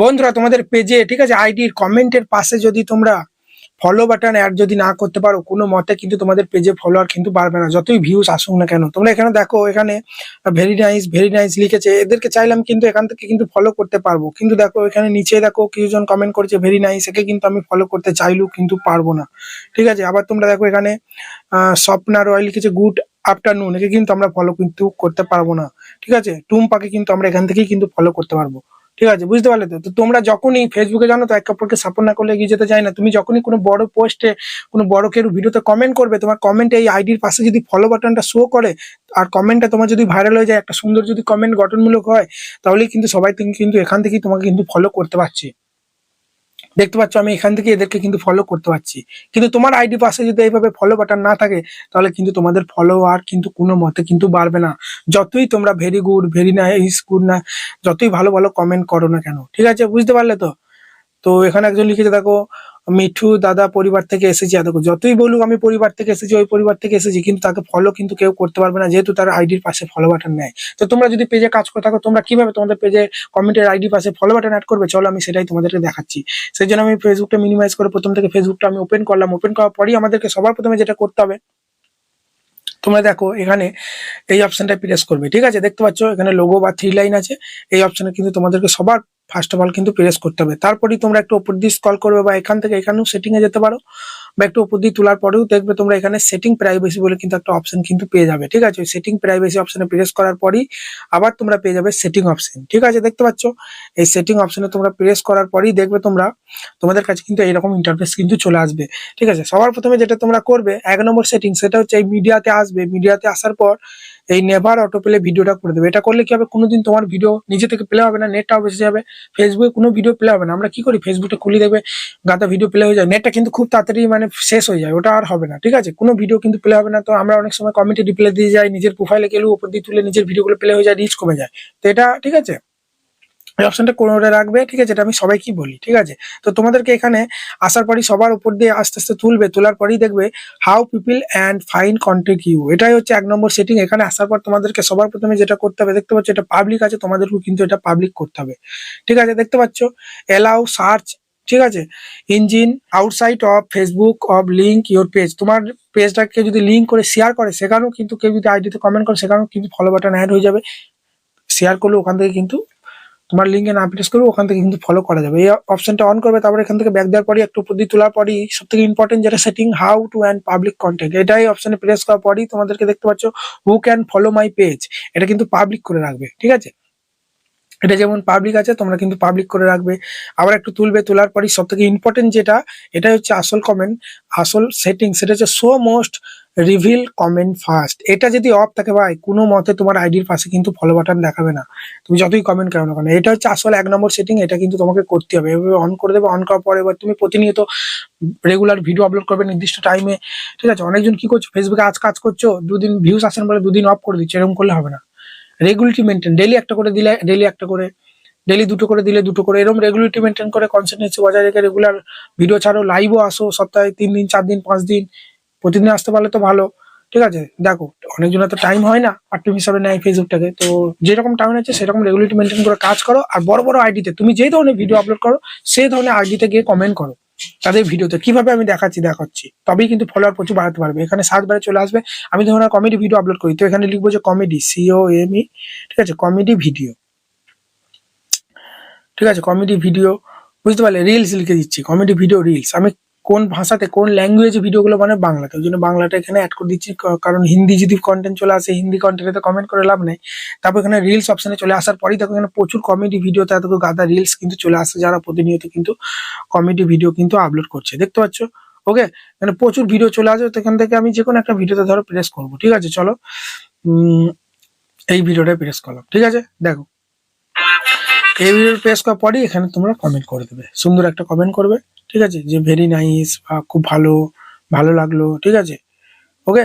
বন্ধুরা, তোমাদের পেজে ঠিক আছে আইডির কমেন্টের পাশে যদি তোমরা ফলো বাটন অ্যাড যদি না করতে পারো, কোনো মতে কিন্তু তোমাদের পেজে ফলোয়ার কিন্তু বাড়বে না, যতই ভিউজ আসুক না কেন। তোমরা এখানে দেখো, এখানে ভেরি নাইস ভেরি নাইস লিখেছে, এদেরকে চাইলাম কিন্তু এখান থেকে কিন্তু ফলো করতে পারব। কিন্তু দেখো, এখানে নিচে দেখো, কিছুজন কমেন্ট করেছে ভেরি নাইস একে কিন্তু আমি ফলো করতে চাইলেও কিন্তু পারব না। ঠিক আছে, আবার তোমরা দেখো এখানে স্বপ্না রয় লিখেছে গুড আফটারনুন একে কিন্তু আমরা ফলো কিন্তু করতে পারব না। ঠিক আছে, টুম্পাকে কিন্তু আমরা এখান থেকেই কিন্তু ফলো করতে পারব। ঠিক আছে, বুঝতে পারলে তো? তোমরা যখনই ফেসবুকে জানো, তো এক অপরকে সাপোর্ট না করলে এগিয়ে যেতে চাই না। তুমি যখনই কোনো বড় পোস্টে কোনো বড় কেউ ভিডিওতে কমেন্ট করবে, তোমার কমেন্টে এই আইডির পাশে যদি ফলো বাটনটা শো করে, আর কমেন্টটা তোমার যদি ভাইরাল হয়ে যায়, একটা সুন্দর যদি কমেন্ট গঠনমূলক হয়, তাহলেই কিন্তু সবাই কিন্তু এখান থেকেই তোমাকে কিন্তু ফলো করতে পারছি। দেখতে পাচ্ছ, আমি এখান থেকে এদেরকে কিন্তু ফলো করতে পারছি। কিন্তু তোমার আইডি পাশে যদি এইভাবে ফলো বাটন না থাকে, তাহলে কিন্তু তোমাদের ফলোয়ার কিন্তু কোনো মতে কিন্তু বাড়বে না। যতই তোমরা very good very nice good না, যতই ভালো ভালো কমেন্ট করো না কেন, ঠিক আছে? বুঝতে পারলে তো? তো এখানে একজন লিখেছে, দেখো মিঠু দাদা পরিবার থেকে এসেছি দেখো যতই বলুক আমি পরিবার থেকে এসেছি, ওই পরিবার থেকে এসেছি, কিন্তু তাকে ফলো কিন্তু কেউ করতে পারবে না, যেহেতু তার আইডির পাশে ফলো বাটন নেয় তো তোমরা যদি পেজে কাজ করে, থাকো, তোমরা কীভাবে তোমাদের পেজে কমেন্টের আইডি পাশে ফলো বাটন অ্যাড করবে, চলো আমি সেটাই তোমাদেরকে দেখাচ্ছি। সেই জন্য আমি ফেসবুকটা মিনিমাইজ করে প্রথম থেকে ফেসবুকটা আমি ওপেন করলাম। ওপেন করার পরই আমাদেরকে সবার প্রথমে যেটা করতে হবে, তোমরা দেখো এখানে এই অপশনটা প্রেস করবে, ঠিক আছে? দেখতে পাচ্ছ, এখানে লোগো বা থ্রি লাইন আছে, এই অপশনে কিন্তু তোমাদেরকে সবার ফার্স্ট অফ অল কিন্তু প্রেস করতে হবে। তারপরেই তোমরা একটু উপর দিয়ে স্কল করবে বা এখান থেকে এখানেও সেটিং এ যেতে পারো বা একটু উপর দিয়ে তোলার পরেও দেখবে তোমরা এখানে সেটিং প্রাইভেসি বলে কিন্তু একটা অপশন কিন্তু পেয়ে যাবে, ঠিক আছে? ওই সেটিং প্রাইভেসি অপশনে প্রেস করার পরেই আবার তোমরা পেয়ে যাবে সেটিং অপশন ঠিক আছে? দেখতে পাচ্ছ? এই সেটিং অপশনে তোমরা প্রেস করার পরেই দেখবে তোমরা তোমাদের কাছে কিন্তু এইরকম ইন্টারফেস কিন্তু চলে আসবে, ঠিক আছে? সবার প্রথমে যেটা তোমরা করবে, এক নম্বর সেটিং সেটা হচ্ছে এই মিডিয়াতে আসবে। মিডিয়াতে আসার পর এই নেভার অটো প্লে ভিডিওটা করে দেবে। এটা করলে কি হবে? কোনোদিন তোমার ভিডিও নিজে থেকে প্লে হবে না নেটটাও বেঁচে যাবে। ফেসবুকে কোনো ভিডিও প্লে হবে না। আমরা কি করি? ফেসবুকটা খুলে দেবে গাদা ভিডিও প্লে হয়ে যায়। নেটটা কিন্তু খুব তাড়াতাড়ি মানে শেষ হয়ে যায়। ওটা আর হবে না, ঠিক আছে? কোনো ভিডিও কিন্তু প্লে হবে না। তো আমরা অনেক সময় কমেন্টে রিপ্লে দিয়ে যাই, নিজের প্রোফাইলে গেলেও উপর দিয়ে তুলে নিজের ভিডিওগুলো প্লে হয়ে যায় রিচ কমে যায়। তো এটা, ঠিক আছে? এই অপশনটা কোনোটা রাখবে, ঠিক আছে? এটা আমি সবাইকেই বলি, ঠিক আছে? তো তোমাদেরকে এখানে আসার পরই সবার উপর দিয়ে আস্তে আস্তে তুলবে, তোলার পরেই দেখবে how people and fine contact you এটাই হচ্ছে এক নম্বর সেটিং এখানে আসার পর তোমাদেরকে সবার প্রথমে যেটা করতে হবে, দেখতে পাচ্ছ এটা পাবলিক আছে, তোমাদেরকেও কিন্তু এটা পাবলিক করতে হবে, ঠিক আছে? দেখতে পাচ্ছ? এলাও সার্চ ঠিক আছে? Engine outside of Facebook of link your page তোমার পেজটাকে যদি লিঙ্ক করে শেয়ার করে, সেখানেও কিন্তু কেউ যদি আইডিতে কমেন্ট করে, সেখানেও কিন্তু ফলো বাটন অ্যাড হয়ে যাবে। শেয়ার করলে ওখান থেকে কিন্তু তোমার লিঙ্কে না প্রেস করবে, ওখান থেকে কিন্তু ফলো করা যাবে। এই অপশনটা অন করবে, তারপরে এখান থেকে ব্যাক দেওয়ার পরই একটু উপর দিয়ে তোলার পরই সব থেকে ইম্পর্টেন্ট যেটা setting how to and public content এটাই অপশনে প্রেস করার পরই তোমাদেরকে দেখতে পাচ্ছ who can follow my page এটা কিন্তু পাবলিক করে রাখবে, ঠিক আছে? এটা যেমন পাবলিক আছে, তোমরা কিন্তু পাবলিক করে রাখবে। আবার একটু তুলবে, তোলার পরই সব থেকে ইম্পর্টেন্ট যেটা এটা হচ্ছে আসল কমেন্ট আসল সেটিং সেটা হচ্ছে show most reveal comment first এটা যদি অফ থাকে ভাই, কোনো মতে তোমার আইডির পাশে কিন্তু ফলো বাটন দেখাবে না। তুমি যতই কমেন্ট করো না কেন, এটা হচ্ছে আসল এক নম্বর সেটিং এটা কিন্তু তোমাকে করতে হবে। এভাবে অন করে দেবে অন করার পরে এবার তুমি প্রতিনিয়ত রেগুলার ভিডিও আপলোড করবে নির্দিষ্ট টাইমে ঠিক আছে? অনেকজন কি করছ? ফেসবুকে আজ কাজ করছ, দুদিন ভিউজ আসেন বলে দুদিন অফ করে দিচ্ছে, এরকম করলে হবে না। রেগুলারিটি মেনটেন ডেলি একটা করে দিলে ডেলি একটা করে ডেলি দুটো করে দিলে দুটো করে এরকম রেগুলারিটি মেনটেন করে কনসিস্টেন্সি বজায় রেখে রেগুলার ভিডিও ছাড়ো লাইভও আসো সপ্তাহে তিন দিন, চার দিন, পাঁচ দিন। প্রতিদিন আসতে পারলে তো ভালো। ঠিক আছে? দেখো, অনেকজনের তো টাইম হয় না, আর টাইম হিসাবে নেয় ফেসবুকটাকে। তো যেরকম টাইম আছে, সেরকম রেগুলারিটি মেনটেন করে কাজ করো, আর বড় বড় আইডিতে তুমি যেই ধরনের ভিডিও আপলোড করো সেই ধরনের আইডিতে গিয়ে কমেন্ট করো। তাদের ভিডিওতে কীভাবে আমি দেখাচ্ছি দেখাচ্ছি? তবেই কিন্তু ফলোয়ার প্রচুর বাড়াতে পারবে। এখানে সাত বারে চলে আসবে। আমি ধরুন কমেডি ভিডিও আপলোড করি। তো এখানে লিখব যে কমেডি সিও এম ই ঠিক আছে? কমেডি ভিডিও ঠিক আছে? কমেডি ভিডিও বুঝতে পারলে? রিলস লিখে দিচ্ছি। কমেডি ভিডিও রিলস আমি কোন ভাষাতে, কোন ল্যাঙ্গুয়েজে ভিডিওগুলো মানে বাংলাতে। ওই জন্য বাংলাটা এখানে অ্যাড করে দিচ্ছি কারণ হিন্দি যদি কন্টেন্ট চলে আসে, হিন্দি কন্টেন্টে তো কমেন্ট করে লাভ নেই। তারপর এখানে রিলস অপশনে চলে আসার পরেই দেখো এখানে প্রচুর কমেডি ভিডিও ভিডিওতে এত গাদা রিলস কিন্তু চলে আসে, যারা প্রতিনিয়ত কিন্তু কমেডি ভিডিও কিন্তু আপলোড করছে। দেখতে পাচ্ছ? ওকে মানে প্রচুর ভিডিও চলে আসবে তো এখান থেকে আমি যে কোনো একটা ভিডিওতে ধরো প্রেস করব। ঠিক আছে? চলো। এই ভিডিওটা প্রেস করলাম। ঠিক আছে? দেখো। এই ভিডিও প্রেস করার পরই এখানে তোমরা কমেন্ট করে দেবে। সুন্দর একটা কমেন্ট করবে। ঠিক আছে? যে ভেরি নাইস বা খুব ভালো ভালো লাগল, ঠিক আছে? ওকে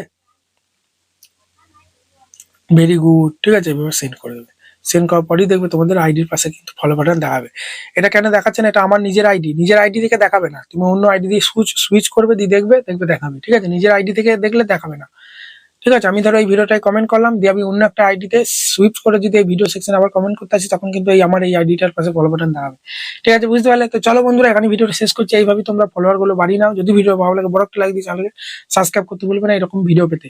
ভেরি গুড ঠিক আছে? এভাবে সেন্ড করে দেবে। সেন্ড করার পরেই দেখবে তোমাদের আইডির পাশে কিন্তু ফলো বাটন দেখাবে এটা কেন দেখাচ্ছে না? এটা আমার নিজের আইডি নিজের আইডি থেকে দেখাবে না। তুমি অন্য আইডি দিয়ে সুইচ সুইচ করবে, দিয়ে দেখবে দেখবে দেখাবে। ঠিক আছে? নিজের আইডি থেকে দেখলে দেখাবে না। ঠিক আছে, আমি ধরো এই ভিডিওটাই কমেন্ট করলাম, দিয়ে আমি অন্য একটা আইডিতে সুইপ করে যদি এই ভিডিও সেকশন আবার কমেন্ট করতে আসি, তখন কিন্তু এই আমার এই আইডিটার পাশে ফলো বাটন দাঁড়াবে ঠিক আছে, বুঝতে পারলে? তো চলো বন্ধুরা এখানে ভিডিওটা শেষ করছি। এইভাবে তোমরা ফলোয়ারগুলো বাড়িয়ে নাও। যদি ভিডিও ভালো লাগে, বড় একটা লাইক দিয়ে সাবস্ক্রাইব করতে বলবে না, এরকম ভিডিও পেতে।